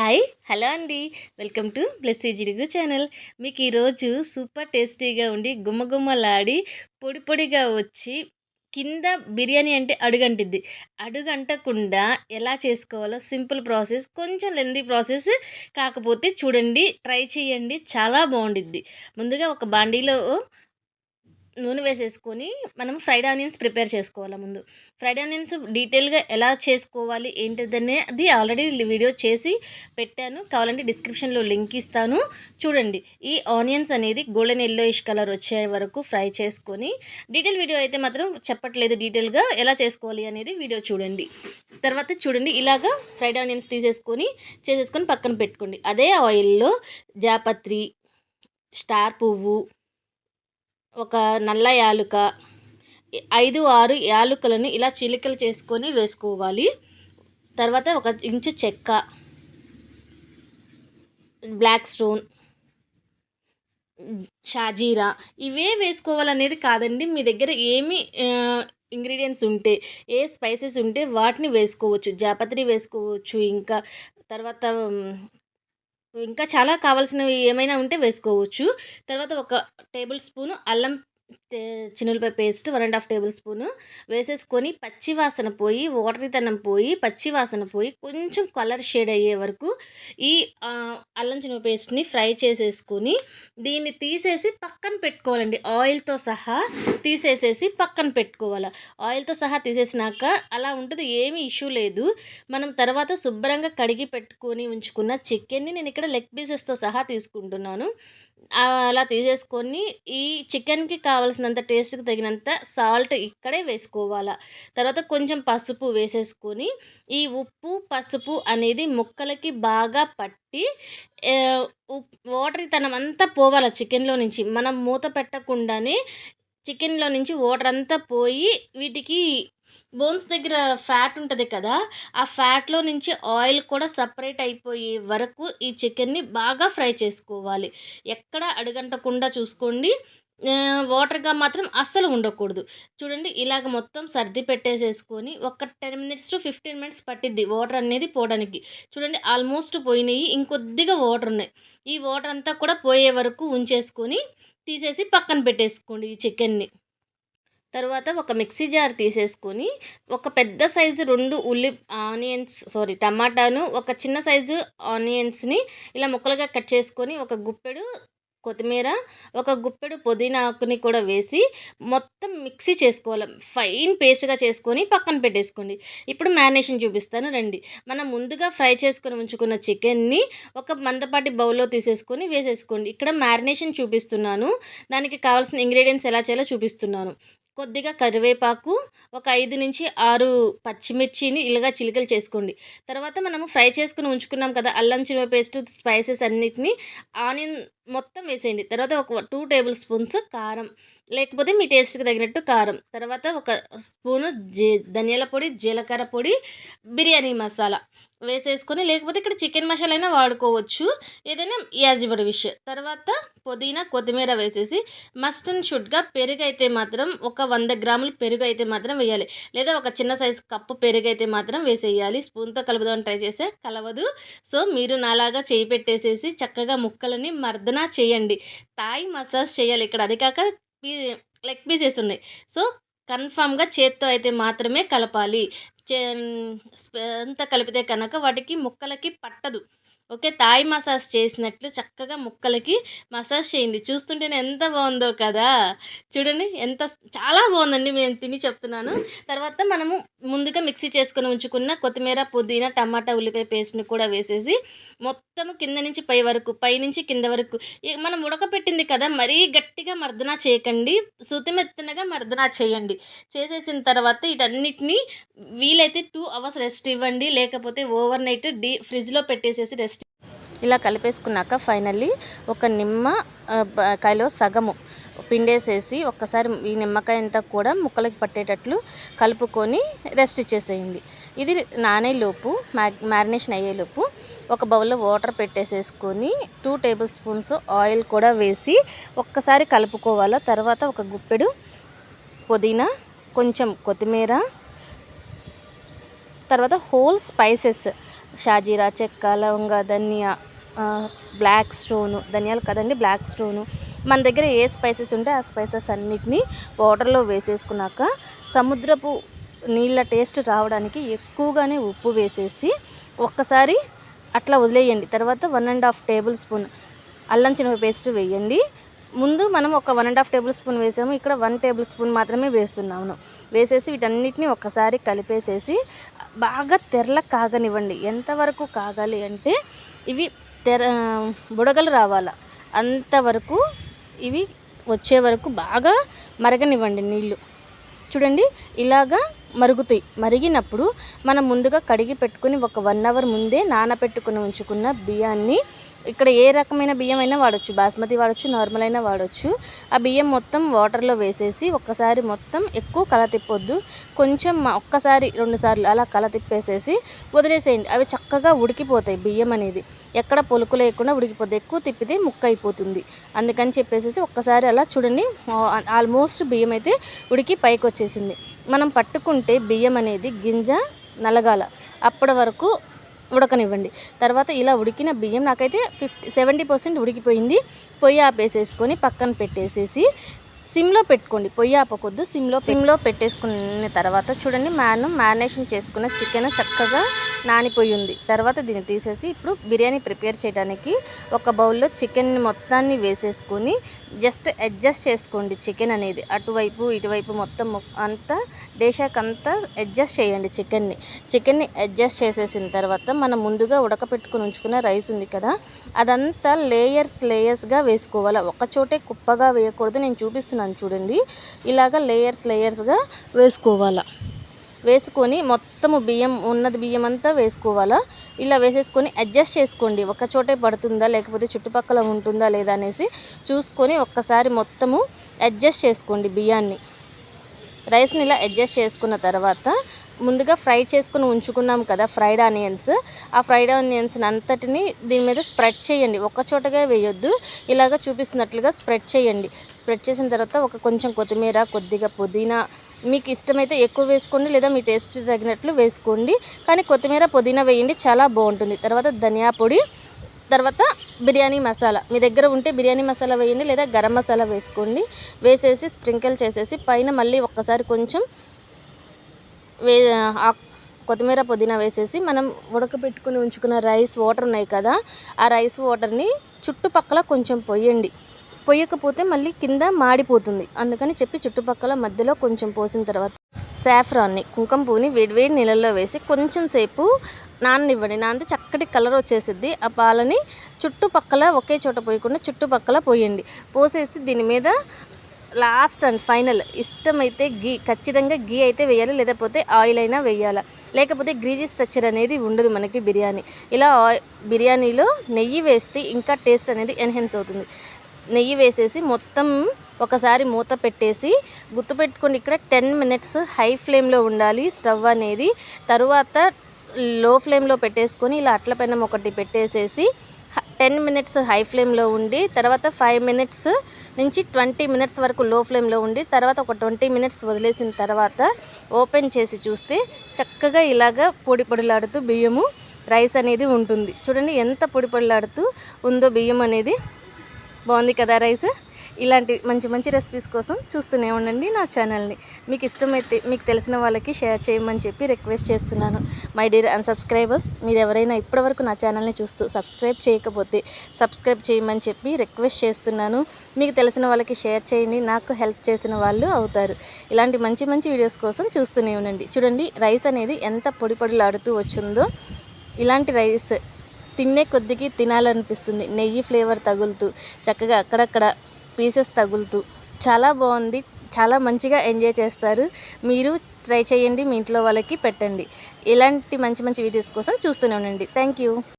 Hi hello అండి. Welcome to Blessy Jidugu channel. మీకు ఈరోజు సూపర్ టేస్టీగా ఉండి గుమ్మగుమ్మలాడి పొడి పొడిగా వచ్చి కింద బిర్యానీ అంటే అడుగంటిద్ది. అడుగంటకుండా ఎలా చేసుకోవాలో సింపుల్ ప్రాసెస్ కొంచెం లెందీ ప్రాసెస్ కాకపోతే చూడండి ట్రై చేయండి చాలా బాగుండిద్ది. ముందుగా ఒక బాండీలో నూనె వేసేసుకొని మనం ఫ్రైడ్ ఆనియన్స్ ప్రిపేర్ చేసుకోవాలి ముందు. ఫ్రైడ్ ఆనియన్స్ డీటెయిల్గా ఎలా చేసుకోవాలి ఏంటిదనే అది ఆల్రెడీ వీడియో చేసి పెట్టాను. కావాలంటే డిస్క్రిప్షన్లో లింక్ ఇస్తాను. చూడండి ఈ ఆనియన్స్ అనేది గోల్డెన్ ఎల్లోయిష్ కలర్ వచ్చే వరకు ఫ్రై చేసుకొని డీటెయిల్ వీడియో అయితే మాత్రం చెప్పట్లేదు డీటెయిల్గా ఎలా చేసుకోవాలి అనేది వీడియో చూడండి. తర్వాత చూడండి ఇలాగా ఫ్రైడ్ ఆనియన్స్ తీసేసుకొని చేసేసుకొని పక్కన పెట్టుకోండి. అదే ఆయిల్లో జాపత్రి స్టార్ పువ్వు ఒక నల్ల యాలుక ఐదు ఆరు యాలుకలను ఇలా చిలికలు చేసుకొని వేసుకోవాలి. తర్వాత ఒక ఇంచు చెక్క బ్లాక్ స్టోన్ షాజీరా ఇవే వేసుకోవాలనేది కాదండి. మీ దగ్గర ఏమి ఇంగ్రీడియంట్స్ ఉంటే ఏ స్పైసెస్ ఉంటే వాటిని వేసుకోవచ్చు. జాపత్రి వేసుకోవచ్చు ఇంకా తర్వాత ఇంకా చాలా కావాల్సినవి ఏమైనా ఉంటే వేసుకోవచ్చు. తర్వాత ఒక టేబుల్ స్పూను అల్లం చినులపై paste one and half tablespoon వేసేసుకొని పచ్చి వాసన పోయి ఓటరితనం పోయి పచ్చి వాసన పోయి కొంచెం కలర్ షేడ్ అయ్యే వరకు ఈ అల్లం చిన్న పేస్ట్ని ఫ్రై చేసేసుకొని దీన్ని తీసేసి పక్కన పెట్టుకోవాలండి. ఆయిల్తో సహా తీసేసేసి పక్కన పెట్టుకోవాలి. ఆయిల్తో సహా తీసేసినాక అలా ఉంటుంది ఏమీ ఇష్యూ లేదు. మనం తర్వాత శుభ్రంగా కడిగి పెట్టుకొని ఉంచుకున్న చికెన్ని నేను ఇక్కడ లెగ్ పీసెస్తో సహా తీసుకుంటున్నాను. అలా తీసేసుకొని ఈ చికెన్కి కావాల్సినంత టేస్ట్కి తగినంత సాల్ట్ ఇక్కడే వేసుకోవాలి. తర్వాత కొంచెం పసుపు వేసేసుకొని ఈ ఉప్పు పసుపు అనేది ముక్కలకి బాగా పట్టి వాటర్ తనం అంతా పోవాలి చికెన్లో నుంచి. మనం మూత పెట్టకుండానే చికెన్లో నుంచి వాటర్ అంతా పోయి వీటికి బోన్స్ దగ్గర ఫ్యాట్ ఉంటుంది కదా ఆ ఫ్యాట్లో నుంచి ఆయిల్ కూడా సపరేట్ అయిపోయే వరకు ఈ చికెన్ని బాగా ఫ్రై చేసుకోవాలి. ఎక్కడ అడుగంటకుండా చూసుకోండి. వాటర్గా మాత్రం అస్సలు ఉండకూడదు. చూడండి ఇలాగ మొత్తం సర్ది పెట్టేసేసుకొని ఒక ten minutes to fifteen minutes పట్టిద్ది వాటర్ అనేది పోవడానికి. చూడండి ఆల్మోస్ట్ పోయినాయి ఇంకొద్దిగా వాటర్ ఉన్నాయి. ఈ వాటర్ అంతా కూడా పోయే వరకు ఉంచేసుకొని తీసేసి పక్కన పెట్టేసుకోండి ఈ చికెన్ని. తర్వాత ఒక మిక్సీ జార్ తీసేసుకొని ఒక పెద్ద సైజు రెండు ఉల్లి ఆనియన్స్ సారీ టమాటాను ఒక చిన్న సైజు ఆనియన్స్ని ఇలా ముక్కలుగా కట్ చేసుకొని ఒక గుప్పెడు కొత్తిమీర ఒక గుప్పెడు పుదీనా ఆకుని కూడా వేసి మొత్తం మిక్సీ చేసుకోవాలి. ఫైన్ పేస్ట్గా చేసుకొని పక్కన పెట్టేసుకోండి. ఇప్పుడు మ్యారినేషన్ చూపిస్తాను. రండి. మనం ముందుగా ఫ్రై చేసుకొని ఉంచుకున్న చికెన్ని ఒక మందపాటి బౌల్లో తీసేసుకొని వేసేసుకోండి. ఇక్కడ మ్యారినేషన్ చూపిస్తున్నాను. దానికి కావాల్సిన ఇంగ్రీడియంట్స్ ఎలా చేయాలో చూపిస్తున్నాను. కొద్దిగా కరివేపాకు ఒక ఐదు నుంచి ఆరు పచ్చిమిర్చిని ఇలాగా చిలికలు చేసుకోండి. తర్వాత మనము ఫ్రై చేసుకుని ఉంచుకున్నాం కదా అల్లం చిలువ పేస్ట్ స్పైసెస్ అన్నిటిని ఆనియన్ మొత్తం వేసేయండి. తర్వాత ఒక టూ టేబుల్ స్పూన్స్ కారం లేకపోతే మీ టేస్ట్కి తగినట్టు కారం. తర్వాత ఒక స్పూను ధనియాల పొడి జీలకర్ర పొడి బిర్యానీ మసాలా. వేసేసుకొని లేకపోతే ఇక్కడ చికెన్ మసాలా అయినా వాడుకోవచ్చు. ఏదైనా యాజ్ యువర్ విష్. తర్వాత పుదీనా కొత్తిమీర వేసేసి మస్ట్ అండ్ షుడ్గా పెరుగు అయితే మాత్రం ఒక వంద గ్రాములు పెరుగు అయితే మాత్రం వేయాలి. లేదా ఒక చిన్న సైజు కప్పు పెరుగు అయితే మాత్రం వేసేయాలి. స్పూన్తో కలుపుదామని ట్రై చేస్తే కలవదు. సో మీరు నాలాగా చేయి పెట్టేసేసి చక్కగా ముక్కలని మర్దన చేయండి. తాయి మసాజ్ చేయాలి ఇక్కడ. అది కాక పీ లెగ్ పీసెస్ ఉన్నాయి. సో కన్ఫామ్గా చేత్తో అయితే మాత్రమే కలపాలి. అంతా కలిపితే కనుక వాటికి ముక్కలకి పట్టదు. ఓకే. తాయి మసాజ్ చేసినట్లు చక్కగా ముక్కలకి మసాజ్ చేయండి. చూస్తుంటేనే ఎంత బాగుందో కదా! చూడండి ఎంత చాలా బాగుందండి మేము తిని చెప్తున్నాను. తర్వాత మనము ముందుగా మిక్సీ చేసుకొని ఉంచుకున్న కొత్తిమీర పుదీనా టమాటా ఉల్లిపాయ పేస్ట్ని కూడా వేసేసి మొత్తం కింద నుంచి పై వరకు పై నుంచి కింద వరకు మనం ఉడకపెట్టింది కదా! మరీ గట్టిగా మర్దనా చేయకండి. సుతిమెత్తనగా మర్దనా చేయండి. చేసేసిన తర్వాత వీటన్నిటినీ వీలైతే టూ అవర్స్ రెస్ట్ ఇవ్వండి. లేకపోతే ఓవర్ నైట్ డీ ఫ్రిడ్జ్లో పెట్టేసేసి రెస్ట్ ఇలా కలిపేసుకున్నాక ఫైనల్లీ ఒక నిమ్మ కాయలో సగము పిండేసేసి ఒక్కసారి ఈ నిమ్మకాయ అంతా కూడా ముక్కలకి పట్టేటట్లు కలుపుకొని రెస్ట్ ఇచ్చేసేయండి. ఇది నానేలోపు మ్యారినేషన్ అయ్యేలోపు ఒక బౌల్లో వాటర్ పెట్టేసేసుకొని టూ టేబుల్ స్పూన్స్ ఆయిల్ కూడా వేసి ఒక్కసారి కలుపుకోవాలి. తర్వాత ఒక గుప్పెడు పుదీనా కొంచెం కొత్తిమీర తర్వాత హోల్ స్పైసెస్ షాజీరా చెక్క లవంగ ధనియా బ్లాక్ స్టోను ధనియాలు కదండి బ్లాక్ స్టోను. మన దగ్గర ఏ స్పైసెస్ ఉంటే ఆ స్పైసెస్ అన్నిటినీ వాటర్లో వేసేసుకున్నాక సముద్రపు నీళ్ళ టేస్ట్ రావడానికి ఎక్కువగానే ఉప్పు వేసేసి ఒక్కసారి అట్లా వదిలేయండి. తర్వాత one and half tablespoon అల్లం చిన్న పేస్ట్ వేయండి. ముందు మనం ఒక one and half tablespoon వేసాము. ఇక్కడ వన్ టేబుల్ స్పూన్ మాత్రమే వేస్తున్నాము వేసేసి వీటన్నిటిని ఒక్కసారి కలిపేసేసి బాగా తెరల కాగనివ్వండి. ఎంతవరకు కాగాలి అంటే ఇవి తెర బుడగలు రావాలా? అంతవరకు ఇవి వచ్చే వరకు బాగా మరగనివ్వండి నీళ్ళు చూడండి ఇలాగా మరుగుతాయి. మరిగినప్పుడు మనం ముందుగా కడిగి పెట్టుకుని ఒక వన్ అవర్ ముందే నానబెట్టుకుని ఉంచుకున్న బియ్యాన్ని ఇక్కడ ఏ రకమైన బియ్యం అయినా వాడచ్చు. బాస్మతి వాడచ్చు నార్మల్ అయినా వాడచ్చు. ఆ బియ్యం మొత్తం వాటర్లో వేసేసి ఒక్కసారి మొత్తం ఎక్కువ కల తిప్పొద్దు. కొంచెం ఒక్కసారి రెండుసార్లు అలా కల తిప్పేసేసి వదిలేసేయండి. అవి చక్కగా ఉడికిపోతాయి బియ్యం అనేది. ఎక్కడ పొలుకు లేకుండా ఉడికిపోతుంది ఎక్కువ తిప్పితే ముక్క అయిపోతుంది. అందుకని చెప్పేసి ఒక్కసారి అలా చూడండి. ఆల్మోస్ట్ బియ్యం అయితే ఉడికి పైకి వచ్చేసింది. మనం పట్టుకుంటే బియ్యం అనేది గింజ నలగాల. అప్పటి వరకు ఉడకనివ్వండి. తర్వాత ఇలా ఉడికిన బియ్యం నాకైతే ఫిఫ్టీ సెవెంటీ పర్సెంట్ ఉడికిపోయింది. పొయ్యి ఆపేసేసుకొని పక్కన పెట్టేసేసి సిమ్లో పెట్టుకోండి. పొయ్యి ఆపకొద్దు సిమ్లో సిమ్లో పెట్టేసుకున్న తర్వాత చూడండి మ్యాన్ మ్యారినేషన్ చేసుకున్న చికెన్ చక్కగా నానిపోయి ఉంది తర్వాత దీన్ని తీసేసి ఇప్పుడు బిర్యానీ ప్రిపేర్ చేయడానికి ఒక బౌల్లో చికెన్ మొత్తాన్ని వేసేసుకొని జస్ట్ అడ్జస్ట్ చేసుకోండి చికెన్ అనేది. అటువైపు ఇటువైపు మొత్తం అంతా డేషాక్ అంతా అడ్జస్ట్ చేయండి చికెన్ని. చికెన్ని అడ్జస్ట్ చేసేసిన తర్వాత మనం ముందుగా ఉడకపెట్టుకుని ఉంచుకున్న రైస్ ఉంది కదా అదంతా లేయర్స్ లేయర్స్గా వేసుకోవాలి. ఒకచోటే కుప్పగా వేయకూడదు. నేను చూపిస్తున్నాను చూడండి. ఇలాగ లేయర్స్ లేయర్స్గా వేసుకోవాలా. వేసుకొని మొత్తము బియ్యం ఉన్నది బియ్యం అంతా వేసుకోవాలా? ఇలా వేసేసుకొని అడ్జస్ట్ చేసుకోండి. ఒక చోటే పడుతుందా? లేకపోతే చుట్టుపక్కల ఉంటుందా లేదా అనేసి చూసుకొని ఒక్కసారి మొత్తము అడ్జస్ట్ చేసుకోండి బియ్యాన్ని. రైస్ని ఇలా అడ్జస్ట్ చేసుకున్న తర్వాత ముందుగా ఫ్రై చేసుకుని ఉంచుకున్నాం కదా ఫ్రైడ్ ఆనియన్స్. ఆ ఫ్రైడ్ ఆనియన్స్ అంతటిని దీని మీద స్ప్రెడ్ చేయండి. ఒక చోటగా వేయొద్దు. ఇలాగ చూపిస్తున్నట్లుగా స్ప్రెడ్ చేయండి. స్ప్రెడ్ చేసిన తర్వాత ఒక కొంచెం కొత్తిమీర కొద్దిగా పుదీనా మీకు ఇష్టమైతే ఎక్కువ వేసుకోండి లేదా మీ టేస్ట్ తగినట్లు వేసుకోండి. కానీ కొత్తిమీర పుదీనా వేయండి చాలా బాగుంటుంది. తర్వాత ధనియా పొడి తర్వాత బిర్యానీ మసాలా. మీ దగ్గర ఉంటే బిర్యానీ మసాలా వేయండి లేదా గరం మసాలా వేసుకోండి. వేసేసి స్ప్రింకిల్ చేసేసి పైన మళ్ళీ ఒక్కసారి కొంచెం వే కొత్తిమీర పుదీనా వేసేసి మనం ఉడకబెట్టుకుని ఉంచుకున్న రైస్ వాటర్ ఉన్నాయి కదా ఆ రైస్ వాటర్ని చుట్టుపక్కల కొంచెం పొయ్యండి పొయ్యకపోతే మళ్ళీ కింద మాడిపోతుంది. అందుకని చెప్పి చుట్టుపక్కల మధ్యలో కొంచెం పోసిన తర్వాత సాఫ్రాన్ని కుంకుమ పువ్వుని వేడివేడి నీళ్ళల్లో వేసి కొంచెం సేపు నాననివ్వండి. నానితే చక్కటి కలర్ వచ్చేసిద్ది. ఆ పాలని చుట్టుపక్కల ఒకే చోట పోయకుండా చుట్టుపక్కల పోయండి. పోసేసి దీని మీద లాస్ట్ అండ్ ఫైనల్ ఇష్టమైతే గీ ఖచ్చితంగా గీ అయితే వేయాలి లేకపోతే ఆయిల్ అయినా వేయాలి. లేకపోతే గ్రీజీ స్ట్రక్చర్ అనేది ఉండదు మనకి బిర్యానీ. ఇలా బిర్యానీలో నెయ్యి వేస్తే ఇంకా టేస్ట్ అనేది ఎన్హెన్స్ అవుతుంది. నెయ్యి వేసేసి మొత్తం ఒకసారి మూత పెట్టేసి గుర్తుపెట్టుకోండి ఇక్కడ టెన్ మినిట్స్ హై ఫ్లేమ్లో ఉండాలి స్టవ్ అనేది. తరువాత లో ఫ్లేమ్లో పెట్టేసుకొని ఇలా అట్ల పెనం ఒకటి పెట్టేసేసి టెన్ మినిట్స్ హై ఫ్లేమ్లో ఉండి తర్వాత ఫైవ్ మినిట్స్ నుంచి ట్వంటీ మినిట్స్ వరకు లో ఫ్లేమ్లో ఉండి తర్వాత ఒక ట్వంటీ మినిట్స్ వదిలేసిన తర్వాత ఓపెన్ చేసి చూస్తే చక్కగా ఇలాగ పొడి పొడిలాడుతూ బియ్యము రైస్ అనేది ఉంటుంది. చూడండి ఎంత పొడి పొడిలాడుతూ ఉందో బియ్యం అనేది. బాగుంది కదా రైస్? ఇలాంటి మంచి మంచి రెసిపీస్ కోసం చూస్తూనే ఉండండి నా ఛానల్ని మీకు ఇష్టమైతే మీకు తెలిసిన వాళ్ళకి షేర్ చేయమని చెప్పి రిక్వెస్ట్ చేస్తున్నాను. మై డియర్ అండ్ సబ్స్క్రైబర్స్ మీరు ఎవరైనా ఇప్పటివరకు నా ఛానల్ని చూస్తూ సబ్స్క్రైబ్ చేయకపోతే సబ్స్క్రైబ్ చేయమని చెప్పి రిక్వెస్ట్ చేస్తున్నాను. మీకు తెలిసిన వాళ్ళకి షేర్ చేయండి నాకు హెల్ప్ చేసిన వాళ్ళు అవుతారు. ఇలాంటి మంచి మంచి వీడియోస్ కోసం చూస్తూనే ఉండండి. చూడండి రైస్ అనేది ఎంత పొడి పొడిలాడుతూ వచ్చిందో. ఇలాంటి రైస్ తినే కొద్దికి తినాలనిపిస్తుంది. నెయ్యి ఫ్లేవర్ తగులుతూ చక్కగా అక్కడక్కడ పీసెస్ తగులుతూ చాలా బాగుంది. చాలా మంచిగా ఎంజాయ్ చేస్తారు. మీరు ట్రై చేయండి మీ ఇంట్లో వాళ్ళకి పెట్టండి. ఇలాంటి మంచి మంచి వీడియోస్ కోసం చూస్తూనే ఉండండి. Thank you.